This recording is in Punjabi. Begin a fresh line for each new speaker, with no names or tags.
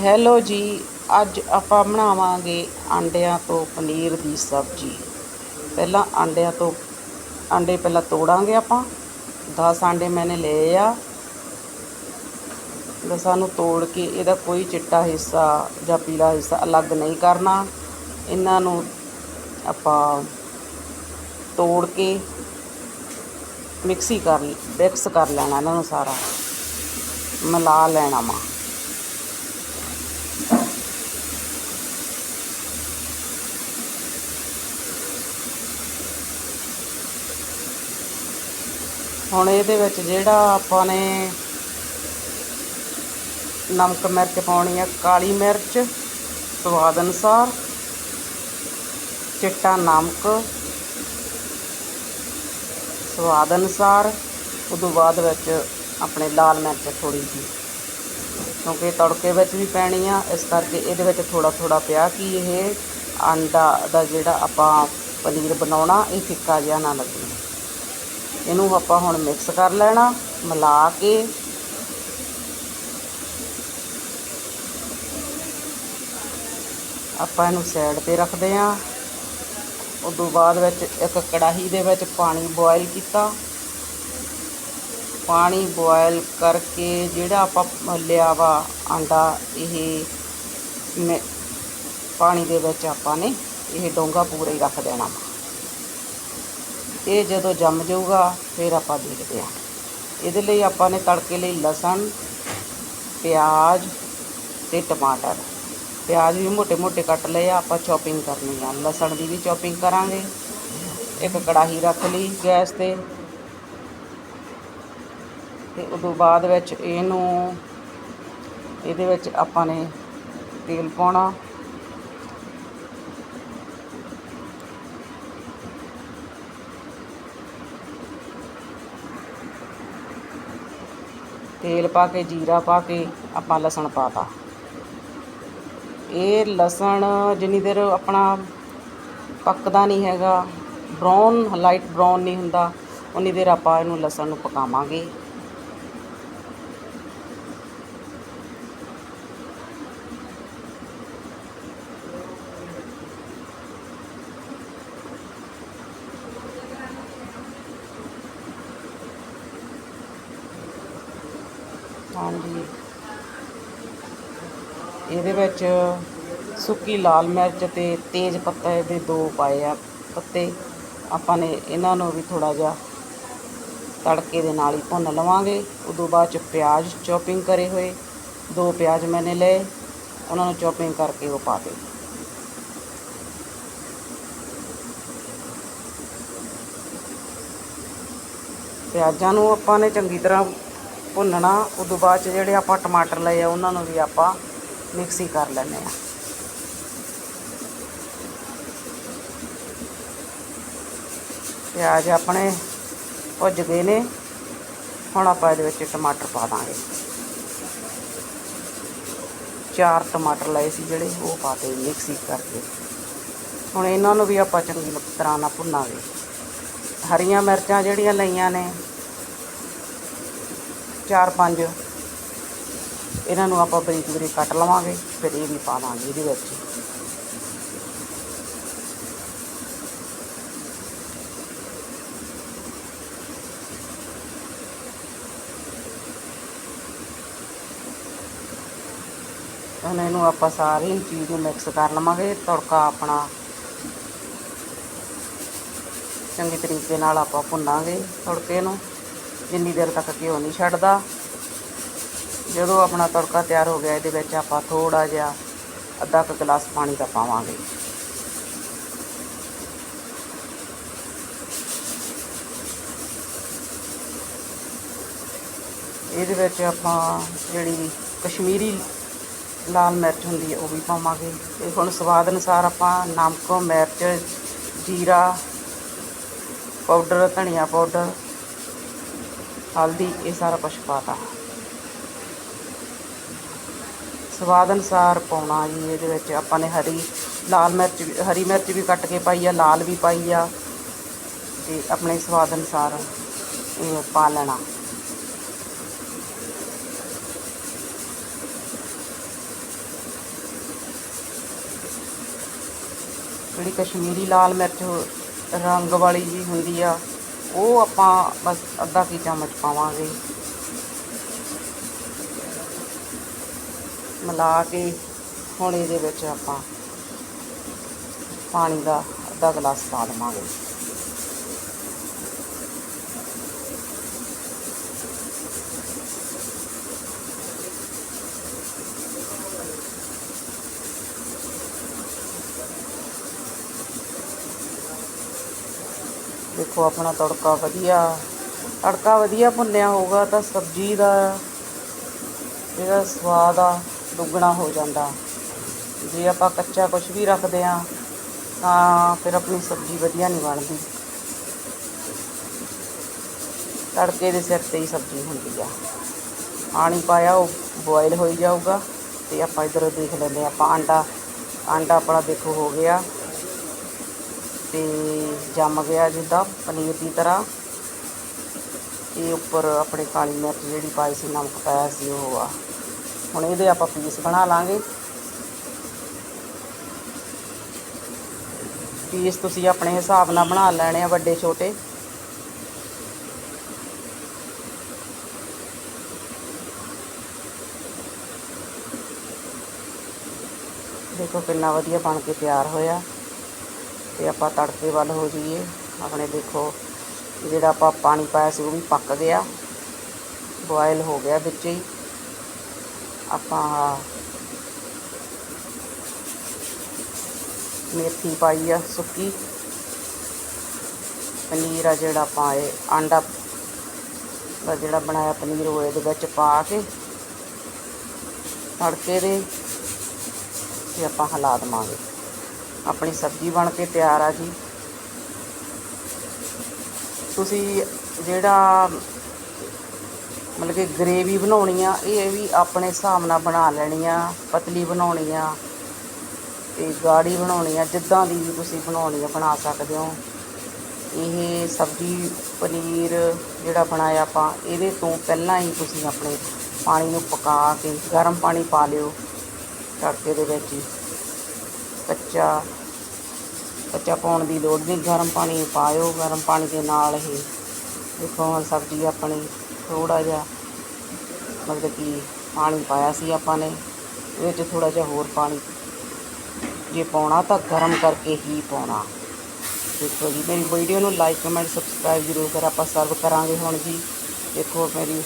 ਹੈਲੋ ਜੀ, ਅੱਜ ਆਪਾਂ ਬਣਾਵਾਂਗੇ ਆਂਡਿਆਂ ਤੋਂ ਪਨੀਰ ਦੀ ਸਬਜ਼ੀ। ਪਹਿਲਾਂ ਆਂਡਿਆਂ ਤੋਂ, ਆਂਡੇ ਪਹਿਲਾਂ ਤੋੜਾਂਗੇ ਆਪਾਂ। 10 ਆਂਡੇ ਮੈਨੇ ਲਏ ਆ। ਦਸਾਂ ਨੂੰ ਤੋੜ ਕੇ ਇਹਦਾ ਕੋਈ ਚਿੱਟਾ ਹਿੱਸਾ ਜਾਂ ਪੀਲਾ ਹਿੱਸਾ ਅਲੱਗ ਨਹੀਂ ਕਰਨਾ। ਇਹਨਾਂ ਨੂੰ ਆਪਾਂ ਤੋੜ ਕੇ ਮਿਕਸੀ ਕਰ, ਮਿਕਸ ਕਰ ਲੈਣਾ ਇਹਨਾਂ ਨੂੰ ਸਾਰਾ। ਮਿਲਾ ਲੈਣਾ ਵਾ। ਹੁਣ ਇਹਦੇ ਵਿੱਚ ਜਿਹੜਾ ਆਪਾਂ ਨੇ ਨਮਕ ਮਿਰਚ ਪਾਉਣੀ ਆ, ਕਾਲੀ ਮਿਰਚ, ਸਵਾਦ ਅਨੁਸਾਰ, ਚਿੱਟਾ ਨਮਕ, ਸਵਾਦ ਅਨੁਸਾਰ, ਉਦੋਂ ਬਾਅਦ ਵਿੱਚ ਆਪਣੇ ਲਾਲ ਮਿਰਚ ਥੋੜੀ ਜਿਹੀ, ਕਿਉਂਕਿ ਤੜਕੇ ਵਿੱਚ ਵੀ ਪੈਣੀ ਆ, ਇਸ ਕਰਕੇ ਇਹਦੇ ਵਿੱਚ ਥੋੜਾ ਥੋੜਾ ਪਿਆ ਕਿ ਇਹ ਆਂਡਾ ਦਾ ਜਿਹੜਾ ਆਪਾਂ ਪਨੀਰ ਬਣਾਉਣਾ, ਇਹ ਫਿੱਕਾ ਜਿਹਾ ਨਾ ਲੱਗੇ। ਇਹਨੂੰ ਆਪਾਂ ਹੁਣ ਮਿਕਸ ਕਰ ਲੈਣਾ, ਮਿਲਾ ਕੇ। ਆਪਾਂ ਇਹਨੂੰ ਸਾਈਡ ਤੇ ਰੱਖਦੇ ਆਂ ਤੋਂ ਬਾਅਦ ਵਿੱਚ ਇੱਕ ਕੜਾਹੀ ਦੇ ਵਿੱਚ ਪਾਣੀ ਬੋਇਲ ਕੀਤਾ। ਪਾਣੀ ਬੋਇਲ ਕਰਕੇ ਜਿਹੜਾ ਆਪਾਂ ਲਿਆ ਵਾ ਆਂਡਾ, ਇਹ ਮੈਂ ਪਾਣੀ ਦੇ ਵਿੱਚ ਆਪਾਂ ਨੇ ਇਹ ਡੋਂਗਾ ਪੂਰਾ ਹੀ ਰੱਖ ਦੇਣਾ ਵਾ। ਇਹ ਜਦੋਂ ਜੰਮ ਜਾਊਗਾ, ਫਿਰ ਆਪਾਂ ਦੇਖਦੇ ਹਾਂ। ਇਹਦੇ ਲਈ ਆਪਾਂ ਨੇ ਤੜਕੇ ਲਈ ਲਸਣ, ਪਿਆਜ਼ ਤੇ ਟਮਾਟਰ। ਪਿਆਜ਼ ਵੀ ਮੋٹے-ਮੋٹے ਕੱਟ ਲਏ ਆ, ਆਪਾਂ ਚੌਪਿੰਗ ਕਰਨੀ ਆ। ਲਸਣ ਦੀ ਵੀ ਚੌਪਿੰਗ ਕਰਾਂਗੇ। ਇੱਕ ਕੜਾਹੀ ਰੱਖ ਲਈ ਗੈਸ ਤੇ। ਤੇ ਤੋਂ ਬਾਅਦ ਵਿੱਚ ਇਹਨੂੰ, ਇਹਦੇ ਵਿੱਚ ਆਪਾਂ ਨੇ ਤੇਲ ਪਾਉਣਾ। ਤੇਲ ਪਾ ਕੇ, ਜੀਰਾ ਪਾ ਕੇ ਆਪਾਂ ਲਸਣ ਪਾਤਾ। ਇਹ ਲਸਣ ਜਿੰਨੀ ਦੇਰ ਆਪਣਾ ਪੱਕਦਾ ਨਹੀਂ ਹੈਗਾ ਬਰਾਊਨ ਲਾਈਟ ਬਰਾਊਨ ਨਹੀਂ ਹੁੰਦਾ, ਉਨੀ ਦੇਰ ਆਪਾਂ ਇਹਨੂੰ ਲਸਣ ਨੂੰ ਪਕਾਵਾਂਗੇ। ਹਾਂਜੀ ਇਹਦੇ ਵਿੱਚ ਸੁੱਕੀ ਲਾਲ ਮਿਰਚ ਤੇ ਤੇਜ ਪੱਤਾ ਦੇ ਦੋ ਪਾਏ ਆ ਪੱਤੇ। ਆਪਾਂ ਨੇ ਇਹਨਾਂ ਨੂੰ ਵੀ ਥੋੜਾ ਜਿਹਾ ਤੜਕੇ ਦੇ ਨਾਲ ਹੀ ਭੁੰਨ ਲਵਾਂਗੇ। ਉਦੋਂ ਬਾਅਦ ਚ ਪਿਆਜ਼ ਚੌਪਿੰਗ ਕਰੇ ਹੋਏ। ਦੋ ਪਿਆਜ਼ ਮੈਨੇ ਲਏ। ਉਹਨਾਂ ਨੂੰ ਚੌਪਿੰਗ ਕਰਕੇ ਉਹ ਪਾ ਦੇ ਪਿਆਜ਼ਾਂ ਨੂੰ ਆਪਾਂ ਨੇ ਚੰਗੀ ਤਰ੍ਹਾਂ ਭੁੰਨਣਾ, ਉਦੋਂ ਬਾਅਦ ਚ ਜਿਹੜੇ ਆਪਾਂ ਟਮਾਟਰ ਲਏ ਆ, ਉਹਨਾਂ ਨੂੰ ਵੀ ਆਪਾਂ ਮਿਕਸੀ ਕਰ ਲੈਂਦੇ ਆ। ਪਿਆਜ਼ ਆਪਣੇ ਭੁੱਜ ਗਏ ਨੇ, ਹੁਣ ਆਪਾਂ ਇਹਦੇ ਵਿੱਚ ਟਮਾਟਰ ਪਾ ਦਾਂਗੇ। ਚਾਰ ਟਮਾਟਰ ਲਏ ਸੀ ਜਿਹੜੇ, ਉਹ ਪਾ ਦੇ ਮਿਕਸੀ ਕਰਕੇ। ਹੁਣ ਇਹਨਾਂ ਨੂੰ ਵੀ ਆਪਾਂ ਚੰਗੀ ਤਰ੍ਹਾਂ ਨਾਲ ਭੁੰਨਾਂਗੇ। ਹਰੀਆਂ ਮਿਰਚਾਂ ਜਿਹੜੀਆਂ ਲਈਆਂ ਨੇ ਚਾਰ ਪੰਜ ਇਹਨਾਂ ਨੂੰ ਆਪਾਂ ਬਰੀਕ ਬਰੀਕ ਕੱਟ ਲਵਾਂਗੇ, ਫਿਰ ਇਹ ਵੀ ਪਾ ਦਾਂਗੇ ਇਹਦੇ ਵਿੱਚ। ਹੁਣ ਇਹਨੂੰ ਆਪਾਂ ਸਾਰੀ ਚੀਜ਼ ਨੂੰ ਮਿਕਸ ਕਰ ਲਵਾਂਗੇ, ਤੜਕਾ ਆਪਣਾ। ਚੰਗੇ ਤਰੀਕੇ ਨਾਲ ਆਪਾਂ ਭੁੰਨਾਂਗੇ ਤੜਕੇ ਨੂੰ। ਜਿੰਨੀ ਦੇਰ ਤੱਕ ਘਿਓ ਨਹੀਂ ਛੱਡਦਾ। ਜਦੋਂ ਆਪਣਾ ਤੜਕਾ ਤਿਆਰ ਹੋ ਗਿਆ, ਇਹਦੇ ਵਿੱਚ ਆਪਾਂ ਥੋੜਾ ਜਿਹਾ ਅੱਧਾ ਕੁ ਗਲਾਸ ਪਾਣੀ ਦਾ ਪਾਵਾਂਗੇ। ਇਹਦੇ ਵਿੱਚ ਆਪਾਂ ਜਿਹੜੀ ਕਸ਼ਮੀਰੀ ਲਾਲ ਮਿਰਚ ਹੁੰਦੀ ਹੈ, ਉਹ ਵੀ ਪਾਵਾਂਗੇ। ਤੇ ਹੁਣ ਸਵਾਦ ਅਨੁਸਾਰ ਆਪਾਂ ਨਮਕ, ਮਿਰਚ, ਜੀਰਾ, ਪਾਊਡਰ, ਧਨੀਆ ਪਾਊਡਰ ਹਲਦੀ ਇਹ ਸਾਰਾ ਕੁਝ ਪਾਤਾ। ਸਵਾਦ ਅਨਸਾਰ ਪਾਉਣਾ ਜੀ, ਇਹਦੇ ਵਿੱਚ ਆਪਾਂ ਨੇ ਹਰੀ, ਲਾਲ ਮਿਰਚ ਹਰੀ ਮਿਰਚ ਵੀ ਕੱਟ ਕੇ ਪਾਈ ਆ, ਲਾਲ ਵੀ ਪਾਈ ਆ, ਤੇ ਆਪਣੇ ਸਵਾਦ ਅਨਸਾਰ ਇਹ ਪਾ ਲੈਣਾ। ਜਿਹੜੀ ਕਸ਼ਮੀਰੀ ਲਾਲ ਮਿਰਚ ਰੰਗ ਵਾਲੀ ਜੀ ਹੁੰਦੀ ਆ ਉਹ ਆਪਾਂ ਬਸ ਅੱਧਾ ਕੀ ਚਮਚ ਪਾਵਾਂਗੇ। ਮਿਲਾ ਕੇ ਹੁਣ ਇਹਦੇ ਵਿੱਚ ਆਪਾਂ ਪਾਣੀ ਦਾ ਅੱਧਾ ਗਲਾਸ ਪਾ ਦੇਵਾਂਗੇ ਦੇਖੋ, ਆਪਣਾ ਤੜਕਾ ਵਧੀਆ। ਤੜਕਾ ਵਧੀਆ ਭੁੰਨਿਆ ਹੋਊਗਾ ਤਾਂ ਸਬਜ਼ੀ ਦਾ ਜਿਹੜਾ ਸਵਾਦ ਆ, ਦੁੱਗਣਾ ਹੋ ਜਾਂਦਾ। ਜੇ ਆਪਾਂ ਕੱਚਾ ਕੁਝ ਵੀ ਰੱਖਦੇ ਆ ਤਾਂ ਫਿਰ ਆਪਣੀ ਸਬਜ਼ੀ ਵਧੀਆ ਨਹੀਂ ਬਣਦੀ। ਤੜਕੇ ਦੇ ਸਿਰ ਤੇ ਹੀ ਸਬਜ਼ੀ ਹੁੰਦੀ ਆ। ਪਾਣੀ ਪਾਇਆ, ਉਹ ਬੋਇਲ ਹੋਈ ਜਾਊਗਾ ਤੇ ਆਪਾਂ ਇਧਰ ਦੇਖ ਲੈਂਦੇ ਹਾਂ, ਆਪਾਂ ਆਂਡਾ ਆਂਡਾ ਆਪਣਾ ਦੇਖੋ ਹੋ ਗਿਆ। ਤੇ ਜੰਮ ਗਿਆ ਜਿੱਦਾਂ ਪਨੀਰ ਦੀ ਤਰ੍ਹਾਂ। ਇਹ ਉੱਪਰ ਆਪਣੇ ਕਾਲੀ ਮਿਰਚ ਜਿਹੜੀ ਪਾਈ ਸੀ, ਨਮਕ ਪਾਇਆ ਸੀ ਉਹ ਆ। ਹੁਣ ਇਹਦੇ ਆਪਾਂ ਪੀਸ ਬਣਾ ਲਾਂਗੇ। ਪੀਸ ਤੁਸੀਂ ਆਪਣੇ ਹਿਸਾਬ ਨਾਲ ਬਣਾ ਲੈਣੇ ਆ ਵੱਡੇ ਛੋਟੇ। ਦੇਖੋ ਕਿੰਨਾ ਵਧੀਆ ਬਣ ਕੇ ਤਿਆਰ ਹੋਇਆ। ਤੇ ਆਪਾਂ ਤੜਕੇ ਵੱਲ ਹੋ ਜਾਈਏ। ਆਪਣੇ ਦੇਖੋ, ਜਿਹੜਾ ਆਪਾਂ ਪਾਣੀ ਪਾਇਆ ਸੀ ਉਹ ਵੀ ਪੱਕ ਗਿਆ। ਬੋਇਲ ਹੋ ਗਿਆ ਵਿੱਚ ਹੀ। ਆਪਾਂ ਮੇਥੀ ਪਾਈ ਆ ਸੁੱਕੀ। ਪਨੀਰ ਆ ਜਿਹੜਾ ਆਪਾਂ ਇਹ ਆਂਡਾ ਦਾ ਜਿਹੜਾ ਬਣਾਇਆ ਪਨੀਰ, ਉਹ ਇਹਦੇ ਵਿੱਚ ਪਾ ਕੇ ਤੜਕੇ ਦੇ ਤੇ ਆਪਾਂ ਹਿਲਾ ਦੇਵਾਂਗੇ। ਆਪਣੀ ਸਬਜ਼ੀ ਬਣ ਕੇ ਤਿਆਰ ਆ ਜੀ। ਤੁਸੀਂ ਜਿਹੜਾ ਮਤਲਬ ਕਿ ਗਰੇਵੀ ਬਣਾਉਣੀ ਆ, ਇਹ ਵੀ ਆਪਣੇ ਹਿਸਾਬ ਨਾਲ ਬਣਾ ਲੈਣੀ ਆ, ਪਤਲੀ ਬਣਾਉਣੀ ਆ ਤੇ ਗਾੜੀ ਬਣਾਉਣੀ ਆ, ਜਿੱਦਾਂ ਦੀ ਵੀ ਤੁਸੀਂ ਬਣਾਉਣੀ ਆ ਬਣਾ ਸਕਦੇ ਹੋ। ਇਹ ਸਬਜ਼ੀ ਪਨੀਰ ਜਿਹੜਾ ਬਣਾਇਆ ਆਪਾਂ, ਇਹਦੇ ਤੋਂ ਪਹਿਲਾਂ ਹੀ ਤੁਸੀਂ ਆਪਣੇ ਪਾਣੀ ਨੂੰ ਪਕਾ ਕੇ ਗਰਮ ਪਾਣੀ ਪਾ ਲਿਓ ਤੜਕੇ ਦੇ ਵਿੱਚ। ਹੀ ਕੱਚਾ ਕੱਚਾ ਪਾਉਣ ਦੀ ਲੋੜ ਨਹੀਂ। ਗਰਮ ਪਾਣੀ ਪਾਇਓ, ਗਰਮ ਪਾਣੀ ਦੇ ਨਾਲ ਇਹ ਦੇਖੋ ਹੁਣ ਸਬਜ਼ੀ ਆਪਣੀ ਥੋੜਾ ਜਿਹਾ, ਮਤਲਬ ਕਿ ਪਾਣੀ ਪਾਇਆ ਸੀ ਆਪਾਂ ਨੇ। ਇਹਦੇ ਵਿੱਚ ਥੋੜਾ ਜਿਹਾ ਹੋਰ ਪਾਣੀ। ਜੇ ਪਾਉਣਾ ਤਾਂ ਗਰਮ ਕਰਕੇ ਹੀ ਪਾਉਣਾ। ਦੇਖੋ ਜੀ, ਮੇਰੀ ਵੀਡੀਓ ਨੂੰ ਲਾਈਕ ਕਮੈਂਟ ਸਬਸਕ੍ਰਾਈਬ ਜ਼ਰੂਰ ਕਰ। ਆਪਾਂ ਸਰਵ ਕਰਾਂਗੇ ਹੁਣ ਜੀ। ਦੇਖੋ ਮੇਰੀ